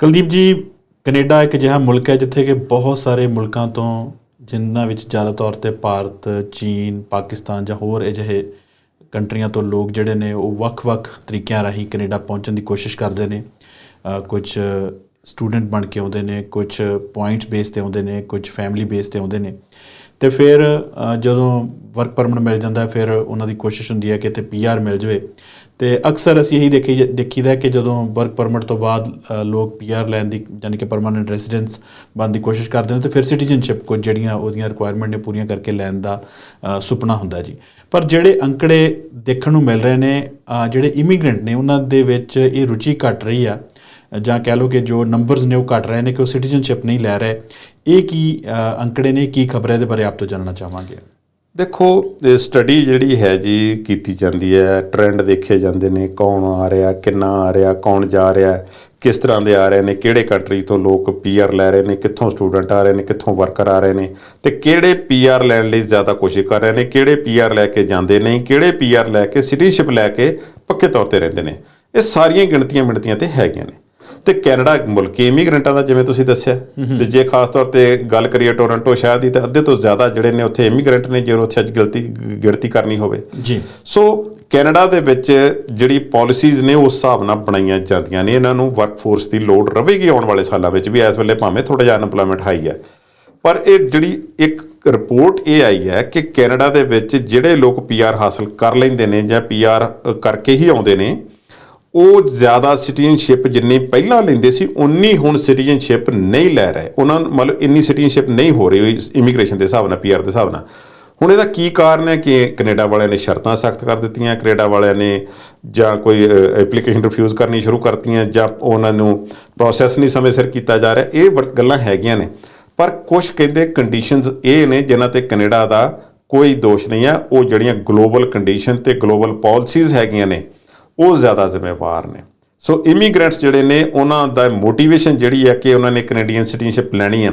ਕੁਲਦੀਪ ਜੀ, ਕੈਨੇਡਾ ਇੱਕ ਅਜਿਹਾ ਮੁਲਕ ਹੈ ਜਿੱਥੇ ਕਿ ਬਹੁਤ ਸਾਰੇ ਮੁਲਕਾਂ ਤੋਂ ਜਿਨ੍ਹਾਂ ਵਿੱਚ ਜ਼ਿਆਦਾ ਤੌਰ ਤੇ ਭਾਰਤ, ਚੀਨ, ਪਾਕਿਸਤਾਨ ਜਾਂ ਹੋਰ ਅਜਿਹੇ ਕੰਟਰੀਆਂ ਤੋਂ ਲੋਕ ਜਿਹੜੇ ਨੇ ਉਹ ਵੱਖ-ਵੱਖ ਤਰੀਕਿਆਂ ਰਾਹੀਂ ਕੈਨੇਡਾ ਪਹੁੰਚਣ ਦੀ ਕੋਸ਼ਿਸ਼ ਕਰਦੇ ਨੇ। ਕੁਝ ਸਟੂਡੈਂਟ ਬਣ ਕੇ ਆਉਂਦੇ ਨੇ, ਕੁਝ ਪੁਆਇੰਟਸ ਬੇਸ ਤੇ ਆਉਂਦੇ ਨੇ, ਕੁਝ ਫੈਮਿਲੀ ਬੇਸ ਤੇ ਆਉਂਦੇ ਨੇ। ਤੇ ਫਿਰ ਜਦੋਂ ਵਰਕ ਪਰਮਿਟ ਮਿਲ ਜਾਂਦਾ ਫਿਰ ਉਹਨਾਂ ਦੀ ਕੋਸ਼ਿਸ਼ ਹੁੰਦੀ ਹੈ ਕਿ ਇੱਥੇ ਪੀਆਰ ਮਿਲ ਜਾਵੇ। ਤੇ ਅਕਸਰ ਅਸੀਂ ਇਹੀ ਦੇਖੀ ਦੇਖੀਦਾ ਹੈ ਕਿ ਜਦੋਂ ਵਰਕ ਪਰਮਿਟ ਤੋਂ ਬਾਅਦ ਅ, ਲੋਕ ਪੀਆਰ ਲੈਣ ਦੀ ਯਾਨੀ ਕਿ ਪਰਮਾਨੈਂਟ ਰੈਜ਼ੀਡੈਂਸ ਬਣ ਦੀ ਕੋਸ਼ਿਸ਼ ਕਰਦੇ ਨੇ ਤੇ ਫਿਰ ਸਿਟੀਜ਼ਨਸ਼ਿਪ ਕੁਝ ਜਿਹੜੀਆਂ ਉਹਦੀਆਂ ਰਿਕੁਆਇਰਮੈਂਟ ਨੇ ਪੂਰੀਆਂ ਕਰਕੇ ਲੈਣ ਦਾ ਸੁਪਨਾ ਹੁੰਦਾ ਜੀ। ਪਰ ਜਿਹੜੇ ਅੰਕੜੇ ਦੇਖਣ ਨੂੰ ਮਿਲ ਰਹੇ ਨੇ ਜਿਹੜੇ ਇਮੀਗ੍ਰੈਂਟ ਨੇ ਉਹਨਾਂ ਦੇ ਵਿੱਚ ਇਹ ਰੁਚੀ ਘਟ ਰਹੀ ਆ। ਜਾਂ ਕਹਿ ਲਓ ਕਿ ਜੋ ਨੰਬਰਸ ਨੇ ਉਹ ਘਟ ਰਹੇ ਨੇ ਕਿ ਉਹ ਸਿਟੀਜ਼ਨਸ਼ਿਪ ਨਹੀਂ ਲੈ ਰਹੇ। ਇਹ ਕੀ ਅੰਕੜੇ ਨੇ ਕੀ ਖਬਰ ਹੈ ਇਹਦੇ ਬਾਰੇ ਆਪ ਤੋਂ ਜਾਣਨਾ ਚਾਹਾਂਗੇ? ਦੇਖੋ ਸਟੱਡੀ ਜਿਹੜੀ ਹੈ ਜੀ ਕੀਤੀ ਜਾਂਦੀ ਹੈ ਟ੍ਰੈਂਡ ਦੇਖੇ ਜਾਂਦੇ ਨੇ, ਕੌਣ ਆ ਰਿਹਾ, ਕਿੰਨਾ ਆ ਰਿਹਾ, ਕੌਣ ਜਾ ਰਿਹਾ, ਕਿਸ ਤਰ੍ਹਾਂ ਦੇ ਆ ਰਹੇ ਨੇ, ਕਿਹੜੇ ਕੰਟਰੀ ਤੋਂ ਲੋਕ ਪੀਆਰ ਲੈ ਰਹੇ ਨੇ, ਕਿੱਥੋਂ ਸਟੂਡੈਂਟ ਆ ਰਹੇ ਨੇ, ਕਿੱਥੋਂ ਵਰਕਰ ਆ ਰਹੇ ਨੇ, ਤੇ ਕਿਹੜੇ ਪੀਆਰ ਲੈਣ ਲਈ ਜ਼ਿਆਦਾ ਕੋਸ਼ਿਸ਼ ਕਰ ਰਹੇ ਨੇ, ਕਿਹੜੇ ਪੀਆਰ ਲੈ ਕੇ ਜਾਂਦੇ ਨੇ, ਕਿਹੜੇ ਪੀਆਰ ਲੈ ਕੇ ਸਿਟੀਸ਼ਿਪ ਲੈ ਕੇ ਪੱਕੇ ਤੌਰ ਤੇ ਰਹਿੰਦੇ ਨੇ। ਇਹ ਸਾਰੀਆਂ ਗਿਣਤੀਆਂ ਮਿਣਤੀਆਂ ਤੇ ਹੈਗੀਆਂ ਨੇ। ਤੇ ਕੈਨੇਡਾ ਇੱਕ ਮੁਲਕ ਹੈ ਇਮੀਗ੍ਰੈਂਟਾਂ ਦਾ ਜਿਵੇਂ ਤੁਸੀਂ ਦੱਸਿਆ ਤੇ ਜੇ ਖਾਸ ਤੌਰ ਤੇ ਗੱਲ ਕਰੀਏ ਟੋਰਾਂਟੋ ਸ਼ਹਿਰ ਦੀ ਤਾਂ ਅੱਧੇ ਤੋਂ ਜ਼ਿਆਦਾ ਜਿਹੜੇ ਨੇ ਉੱਥੇ ਇਮੀਗ੍ਰੈਂਟ ਨੇ ਜੇ ਉੱਥੇ ਅੱਜ ਗਿਣਤੀ ਗਿਣਤੀ ਕਰਨੀ ਹੋਵੇ। ਜੀ। ਸੋ ਕੈਨੇਡਾ ਦੇ ਵਿੱਚ ਜਿਹੜੀ ਪਾਲਿਸੀਜ਼ ਨੇ ਉਸ ਹਿਸਾਬ ਨਾਲ ਬਣਾਈਆਂ ਜਾਂਦੀਆਂ ਨੇ। ਇਹਨਾਂ ਨੂੰ ਵਰਕਫੋਰਸ ਦੀ ਲੋੜ ਰਵੇਗੀ ਆਉਣ ਵਾਲੇ ਸਾਲਾਂ ਵਿੱਚ ਵੀ ਇਸ ਵੇਲੇ ਭਾਵੇਂ ਥੋੜਾ ਜਿਹਾ ਅਨਪਲੋਇਮੈਂਟ ਹਾਈ ਹੈ। ਪਰ ਇਹ ਜਿਹੜੀ ਇੱਕ ਰਿਪੋਰਟ ਇਹ ਆਈ ਹੈ ਕਿ ਕੈਨੇਡਾ ਦੇ ਵਿੱਚ ਜਿਹੜੇ ਲੋਕ ਪੀਆਰ ਹਾਸਲ ਕਰ ਲੈਂਦੇ ਨੇ ਜਾਂ ਪੀਆਰ ਕਰਕੇ ਹੀ ਆਉਂਦੇ ਨੇ ਉਹ ਜ਼ਿਆਦਾ ਸਿਟੀਜ਼ਨਸ਼ਿਪ ਜਿੰਨੀ ਪਹਿਲਾਂ ਲੈਂਦੇ ਸੀ, ਉਨੀ ਹੁਣ ਸਿਟੀਜ਼ਨਸ਼ਿਪ ਨਹੀਂ ਲੈ ਰਹੇ। ਉਹਨਾਂ ਮਤਲਬ ਇੰਨੀ ਸਿਟੀਜ਼ਨਸ਼ਿਪ ਨਹੀਂ ਹੋ ਰਹੀ ਇਮੀਗ੍ਰੇਸ਼ਨ ਦੇ ਹਿਸਾਬ ਨਾਲ ਪੀਆਰ ਦੇ ਹਿਸਾਬ ਨਾਲ। ਹੁਣ ਇਹਦਾ ਕੀ ਕਾਰਨ ਹੈ ਕਿ ਕੈਨੇਡਾ ਵਾਲਿਆਂ ਨੇ ਸ਼ਰਤਾਂ ਸਖਤ ਕਰ ਦਿੱਤੀਆਂ, ਕੈਨੇਡਾ ਵਾਲਿਆਂ ਨੇ ਜਾਂ ਕੋਈ ਐਪਲੀਕੇਸ਼ਨ ਰਿਫਿਊਜ਼ ਕਰਨੀ ਸ਼ੁਰੂ ਕਰਤੀਆਂ ਜਾਂ ਉਹਨਾਂ ਨੂੰ ਪ੍ਰੋਸੈਸ ਨਹੀਂ ਸਮੇਂ ਸਿਰ ਕੀਤਾ ਜਾ ਰਿਹਾ, ਇਹ ਵ- ਗੱਲਾਂ ਹੈਗੀਆਂ ਨੇ। ਪਰ ਕੁਝ ਕਹਿੰਦੇ ਕੰਡੀਸ਼ਨਸ ਇਹ ਨੇ ਜਿਨ੍ਹਾਂ ਤੇ ਕੈਨੇਡਾ ਦਾ ਕੋਈ ਦੋਸ਼ ਨਹੀਂ ਆ। ਉਹ ਜਿਹੜੀਆਂ ਗਲੋਬਲ ਕੰਡੀਸ਼ਨ ਤੇ ਗਲੋਬਲ ਪਾਲਿਸੀਜ਼ ਹੈਗੀਆਂ ਨੇ ਉਹ ਜ਼ਿਆਦਾ ਜ਼ਿੰਮੇਵਾਰ ਨੇ। ਸੋ ਇਮੀਗ੍ਰੈਂਟਸ ਜਿਹੜੇ ਨੇ, ਉਹਨਾਂ ਦਾ ਮੋਟੀਵੇਸ਼ਨ ਜਿਹੜੀ ਹੈ ਕਿ ਉਹਨਾਂ ਨੇ ਕੈਨੇਡੀਅਨ ਸਿਟੀਜ਼ਨਸ਼ਿਪ ਲੈਣੀ ਹੈ,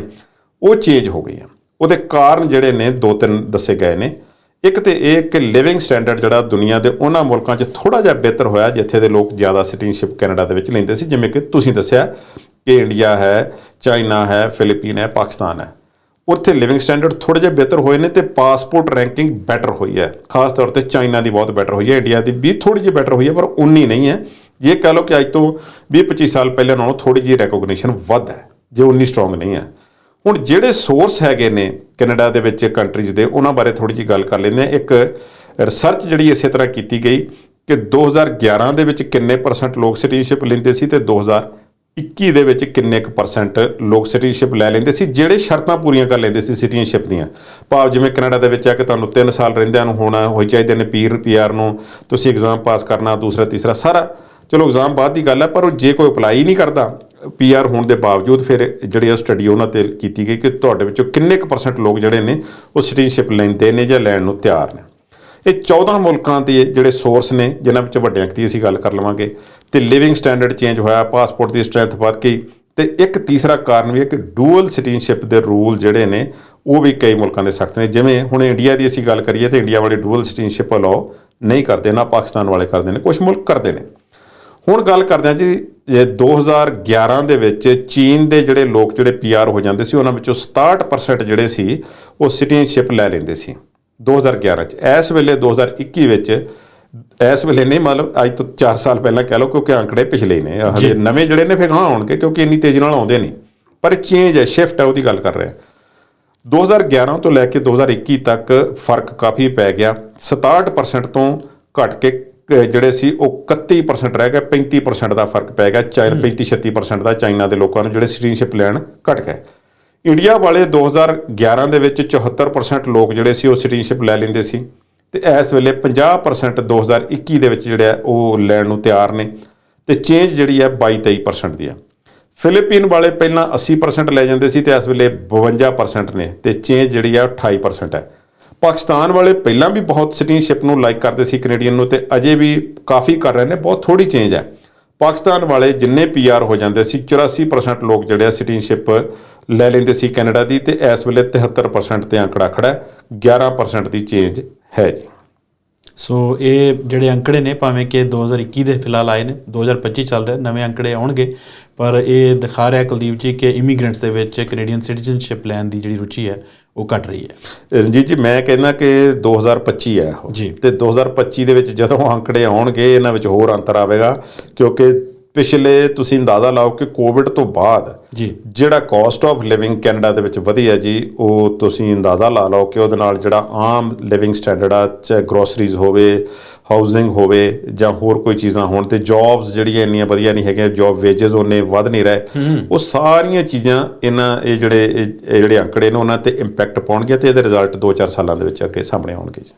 ਉਹ ਚੇਂਜ ਹੋ ਗਈ ਹੈ। ਉਹਦੇ ਕਾਰਨ ਜਿਹੜੇ ਨੇ, ਦੋ ਤਿੰਨ ਦੱਸੇ ਗਏ ਨੇ। ਇੱਕ ਤੇ ਇਹ ਕਿ ਲਿਵਿੰਗ ਸਟੈਂਡਰਡ ਜਿਹੜਾ ਦੁਨੀਆ ਦੇ ਉਹਨਾਂ ਮੁਲਕਾਂ 'ਚ ਥੋੜਾ ਜਿਹਾ ਬਿਹਤਰ ਹੋਇਆ, ਜਿੱਥੇ ਦੇ ਲੋਕ ਜ਼ਿਆਦਾ ਸਿਟੀਜ਼ਨਸ਼ਿਪ ਕੈਨੇਡਾ ਦੇ ਵਿੱਚ ਲੈਂਦੇ ਸੀ। ਜਿਵੇਂ ਕਿ ਤੁਸੀਂ ਦੱਸਿਆ ਕਿ ਇੰਡੀਆ ਹੈ ਚਾਈਨਾ ਹੈ ਫਿਲੀਪੀਨ ਹੈ ਪਾਕਿਸਤਾਨ ਹੈ। ਉੱਥੇ ਲਿਵਿੰਗ ਸਟੈਂਡਰਡ ਥੋੜੇ ਜਿਹਾ ਬਿਹਤਰ ਹੋਏ ਨੇ ਤੇ ਪਾਸਪੋਰਟ ਰੈਂਕਿੰਗ ਬੈਟਰ ਹੋਈ ਹੈ। ਖਾਸ ਤੌਰ ਤੇ ਚਾਈਨਾ ਦੀ ਬਹੁਤ ਬੈਟਰ ਹੋਈ ਹੈ ਇੰਡੀਆ ਦੀ ਵੀ ਥੋੜੀ ਜਿਹੀ ਬੈਟਰ ਹੋਈ ਹੈ, ਪਰ ਉਨੀ ਨਹੀਂ ਹੈ। ਜੇ ਕਹ ਲਓ ਕਿ ਅੱਜ ਤੋਂ 20-25 ਸਾਲ ਪਹਿਲਾਂ ਨਾਲੋਂ ਥੋੜੀ ਜਿਹੀ ਰੈਕੋਗਨੀਸ਼ਨ ਵੱਧ ਹੈ, ਜੇ ਉਨੀ ਸਟਰੋਂਗ ਨਹੀਂ ਹੈ। ਹੁਣ ਜਿਹੜੇ ਸੋਰਸ ਹੈਗੇ ਨੇ ਕੈਨੇਡਾ ਦੇ ਵਿੱਚ ਕੰਟਰੀਜ਼ ਦੇ, ਉਹਨਾਂ ਬਾਰੇ ਥੋੜੀ ਜਿਹੀ ਗੱਲ ਕਰ ਲੈਂਦੇ ਹਾਂ। ਇੱਕ ਰਿਸਰਚ ਜਿਹੜੀ ਇਸੇ ਤਰ੍ਹਾਂ ਕੀਤੀ ਗਈ ਕਿ 2011 ਦੇ ਵਿੱਚ ਕਿੰਨੇ ਪਰਸੈਂਟ ਲੋਕ ਸਿਟੀਜ਼ਨਸ਼ਿਪ ਲੈਂਦੇ ਸੀ ਤੇ 2021 ਦੇ ਵਿੱਚ ਕਿੰਨੇ ਕੁ ਪਰਸੈਂਟ ਲੋਕ ਸਿਟੀਜ਼ਨਸ਼ਿਪ ਲੈ ਲੈਂਦੇ ਸੀ? ਜਿਹੜੇ ਸ਼ਰਤਾਂ ਪੂਰੀਆਂ ਕਰ ਲੈਂਦੇ ਸੀ ਸਿਟੀਜ਼ਨਸ਼ਿਪ ਦੀਆਂ? ਭਾਵ ਜਿਵੇਂ ਕੈਨੇਡਾ ਦੇ ਵਿੱਚ ਆ ਕਿ ਤੁਹਾਨੂੰ 3 ਸਾਲ ਰਹਿੰਦਿਆਂ ਨੂੰ ਹੋਣਾ, ਹੋਈ ਚਾਹੀਦੇ ਨੇ ਪੀਰ ਪੀਆਰ ਨੂੰ, ਤੁਸੀਂ ਐਗਜ਼ਾਮ ਪਾਸ ਕਰਨਾ, ਦੂਸਰਾ, ਤੀਸਰਾ, ਸਾਰਾ। ਚਲੋ ਐਗਜ਼ਾਮ ਬਾਅਦ ਦੀ ਗੱਲ ਹੈ, ਪਰ ਉਹ ਜੇ ਕੋਈ ਅਪਲਾਈ ਨਹੀਂ ਕਰਦਾ ਪੀਆਰ ਹੋਣ ਦੇ ਬਾਵਜੂਦ ਫਿਰ ਜਿਹੜੀ ਉਹ ਸਟੱਡੀ ਉਹਨਾਂ ਤੇ ਕੀਤੀ ਗਈ ਕਿ ਤੁਹਾਡੇ ਵਿੱਚੋਂ ਕਿੰਨੇ ਕੁ ਪਰਸੈਂਟ ਲੋਕ ਜਿਹੜੇ ਨੇ ਉਹ ਸਿਟੀਜ਼ਨਸ਼ਿਪ ਲੈਂਦੇ ਨੇ ਜਾਂ ਲੈਣ ਨੂੰ ਤਿਆਰ ਨੇ? ਇਹ 14 ਮੁਲਕਾਂ ਦੇ ਜਿਹੜੇ ਸੋਰਸ ਨੇ, ਜਿਨ੍ਹਾਂ ਵਿੱਚ ਵੱਡਿਆਂ ਦੀ ਅਸੀਂ ਗੱਲ ਕਰ ਲਵਾਂਗੇ। ਤੇ ਲਿਵਿੰਗ ਸਟੈਂਡਰਡ ਚੇਂਜ ਹੋਇਆ ਪਾਸਪੋਰਟ ਦੀ ਸਟਰੈਂਥ ਵੱਧ ਗਈ ਤੇ ਇੱਕ ਤੀਸਰਾ ਕਾਰਨ ਵੀ ਹੈ ਕਿ ਡੂਅਲ ਸਿਟੀਜ਼ਨਸ਼ਿਪ ਦੇ ਰੂਲ ਜਿਹੜੇ ਨੇ, ਉਹ ਵੀ ਕਈ ਮੁਲਕਾਂ ਦੇ ਸਖਤ ਨੇ। ਜਿਵੇਂ ਹੁਣ ਇੰਡੀਆ ਦੀ ਅਸੀਂ ਗੱਲ ਕਰੀਏ ਤੇ ਇੰਡੀਆ ਵਾਲੇ ਡੂਅਲ ਸਿਟੀਜ਼ਨਸ਼ਿਪ ਅਲਾਉ ਨਹੀਂ ਕਰਦੇ, ਨਾ ਪਾਕਿਸਤਾਨ ਵਾਲੇ ਕਰਦੇ ਨੇ ਕੁਝ ਮੁਲਕ ਕਰਦੇ ਨੇ। ਹੁਣ ਗੱਲ ਕਰਦੇ ਹਾਂ ਜੀ, ਇਹ 2011 ਦੇ ਵਿੱਚ ਚੀਨ ਦੇ ਜਿਹੜੇ ਲੋਕ ਜਿਹੜੇ ਪੀਆਰ ਹੋ ਜਾਂਦੇ ਸੀ, ਉਹਨਾਂ ਵਿੱਚੋਂ 67% ਜਿਹੜੇ ਸੀ, ਉਹ ਸਿਟੀਜ਼ਨਸ਼ਿਪ ਲੈ ਲੈਂਦੇ ਸੀ। 2011 ਚ। ਇਸ ਵੇਲੇ 2021 ਵਿੱਚ ਇਸ ਵੇਲੇ ਨਹੀਂ ਮਤਲਬ ਅੱਜ ਤੋਂ 4 ਸਾਲ ਪਹਿਲਾਂ ਕਹਿ ਲਓ ਕਿਉਂਕਿ ਅੰਕੜੇ ਪਿਛਲੇ ਹੀ ਨੇ। ਹਜੇ ਨਵੇਂ ਜਿਹੜੇ ਨੇ ਫਿਰ ਗਾਂ ਆਉਣਗੇ ਕਿਉਂਕਿ ਇੰਨੀ ਤੇਜ਼ੀ ਨਾਲ ਆਉਂਦੇ ਨਹੀਂ। ਪਰ ਚੇਂਜ ਹੈ ਸ਼ਿਫਟ ਹੈ ਉਹਦੀ ਗੱਲ ਕਰ ਰਹੇ। ਹਾਂ 2011 ਤੋਂ ਲੈ ਕੇ 2021 ਤੱਕ ਫ਼ਰਕ ਕਾਫੀ ਪੈ ਗਿਆ। 67% ਤੋਂ ਘਟ ਕੇ ਜਿਹੜੇ ਸੀ ਉਹ 31% ਰਹਿ ਗਏ। 35% ਦਾ ਫ਼ਰਕ ਪੈ ਗਿਆ। ਚਾਈਨਾ 35-36% ਦਾ ਚਾਈਨਾ ਦੇ ਲੋਕਾਂ ਨੂੰ ਜਿਹੜੇ ਸਿਟੀਜ਼ਨਸ਼ਿਪ ਲੈਣ ਘਟ ਗਏ। ਇੰਡੀਆ ਵਾਲੇ 2011 ਦੇ ਵਿੱਚ 74% ਲੋਕ ਜਿਹੜੇ ਸੀ ਉਹ ਸਿਟੀਜ਼ਨਸ਼ਿਪ ਲੈ ਲੈਂਦੇ ਸੀ ਤੇ ਇਸ ਵੇਲੇ 50% 2021 ਦੇ ਵਿੱਚ ਜਿਹੜੇ ਉਹ ਲੈਣ ਨੂੰ ਤਿਆਰ ਨੇ ਤੇ ਚੇਂਜ ਜਿਹੜੀ ਹੈ 22-23% ਦੀ ਆ। ਫਿਲੀਪੀਨ ਵਾਲੇ ਪਹਿਲਾਂ 80% ਲੈ ਜਾਂਦੇ ਸੀ ਤੇ ਇਸ ਵੇਲੇ 52% ਨੇ ਤੇ ਚੇਂਜ ਜਿਹੜੀ ਆ ਉਹ 28% ਹੈ। ਪਾਕਿਸਤਾਨ ਵਾਲੇ ਪਹਿਲਾਂ ਵੀ ਬਹੁਤ ਸਿਟੀਜ਼ਨਸ਼ਿਪ ਨੂੰ ਲਾਈਕ ਕਰਦੇ ਸੀ ਕੈਨੇਡੀਅਨ ਨੂੰ ਤੇ ਅਜੇ ਵੀ ਕਾਫੀ ਕਰ ਰਹੇ ਨੇ, ਬਹੁਤ ਥੋੜੀ ਚੇਂਜ ਹੈ। ਪਾਕਿਸਤਾਨ ਵਾਲੇ ਜਿੰਨੇ ਪੀਆਰ ਹੋ ਜਾਂਦੇ ਸੀ 84% ਲੋਕ ਜਿਹੜੇ ਆ ਸਿਟੀਜ਼ਨਸ਼ਿਪ ਲੈ ਲੈਂਦੇ ਸੀ ਕੈਨੇਡਾ ਦੀ ਤੇ ਇਸ ਵੇਲੇ 73% ਤੇ ਅੰਕੜਾ ਖੜਾ ਹੈ 11% ਦੀ ਚੇਂਜ ਹੈ ਜੀ। ਸੋ ਇਹ ਜਿਹੜੇ ਅੰਕੜੇ ਨੇ, ਭਾਵੇਂ ਕਿ 2021 ਦੇ ਫਿਲਹਾਲ ਆਏ ਨੇ 2025 ਚੱਲ ਰਿਹਾ, ਨਵੇਂ ਅੰਕੜੇ ਆਉਣਗੇ, ਪਰ ਇਹ ਦਿਖਾ ਰਿਹਾ ਕੁਲਦੀਪ ਜੀ ਕਿ ਇਮੀਗ੍ਰੈਂਟਸ ਦੇ ਵਿੱਚ ਕੈਨੇਡੀਅਨ ਸਿਟੀਜ਼ਨਸ਼ਿਪ ਲੈਣ ਦੀ ਜਿਹੜੀ ਰੁਚੀ ਹੈ ਉਹ ਘਟ ਰਹੀ ਹੈ ਰਣਜੀਤ ਜੀ ਮੈਂ ਕਹਿੰਦਾ ਕਿ 2025 ਹੈ। ਤੇ 2025 ਦੇ ਵਿੱਚ ਜਦੋਂ ਅੰਕੜੇ ਆਉਣਗੇ ਇਹਨਾਂ ਵਿੱਚ ਹੋਰ ਅੰਤਰ ਆਵੇਗਾ ਕਿਉਂਕਿ ਪਿਛਲੇ ਤੁਸੀਂ ਅੰਦਾਜ਼ਾ ਲਾਓ ਕਿ ਕੋਵਿਡ ਤੋਂ ਬਾਅਦ ਜੀ। ਜਿਹੜਾ ਕਾਸਟ ਆਫ ਲਿਵਿੰਗ ਕੈਨੇਡਾ ਦੇ ਵਿੱਚ ਵਧੀ ਹੈ ਜੀ ਉਹ ਤੁਸੀਂ ਅੰਦਾਜ਼ਾ ਲਾ ਲਓ ਕਿ ਉਹਦੇ ਨਾਲ ਜਿਹੜਾ ਆਮ ਲਿਵਿੰਗ ਸਟੈਂਡਰਡ ਆ ਚਾਹੇ ਗਰੋਸਰੀਜ਼ ਹੋਵੇ ਹਾਊਸਿੰਗ ਹੋਵੇ ਜਾਂ ਹੋਰ ਕੋਈ ਚੀਜ਼ਾਂ ਹੋਣ ਤੇ ਜੌਬਸ ਜਿਹੜੀਆਂ ਇੰਨੀਆਂ ਵਧੀਆ ਨਹੀਂ ਹੈਗੀਆਂ ਜੌਬ ਵੇਜਸ ਉਹਨੇ ਵਧ ਨਹੀਂ ਰਹੇ। ਉਹ ਸਾਰੀਆਂ ਚੀਜ਼ਾਂ ਇਹਨਾਂ ਇਹ ਜਿਹੜੇ ਇਹ ਜਿਹੜੇ ਅੰਕੜੇ ਨੇ ਉਹਨਾਂ ਤੇ ਇੰਪੈਕਟ ਪਾਉਣਗੇ ਤੇ ਇਹਦੇ ਰਿਜ਼ਲਟ 2-4 ਸਾਲਾਂ ਦੇ ਵਿੱਚ ਅੱਗੇ ਸਾਹਮਣੇ ਆਉਣਗੇ ਜੀ।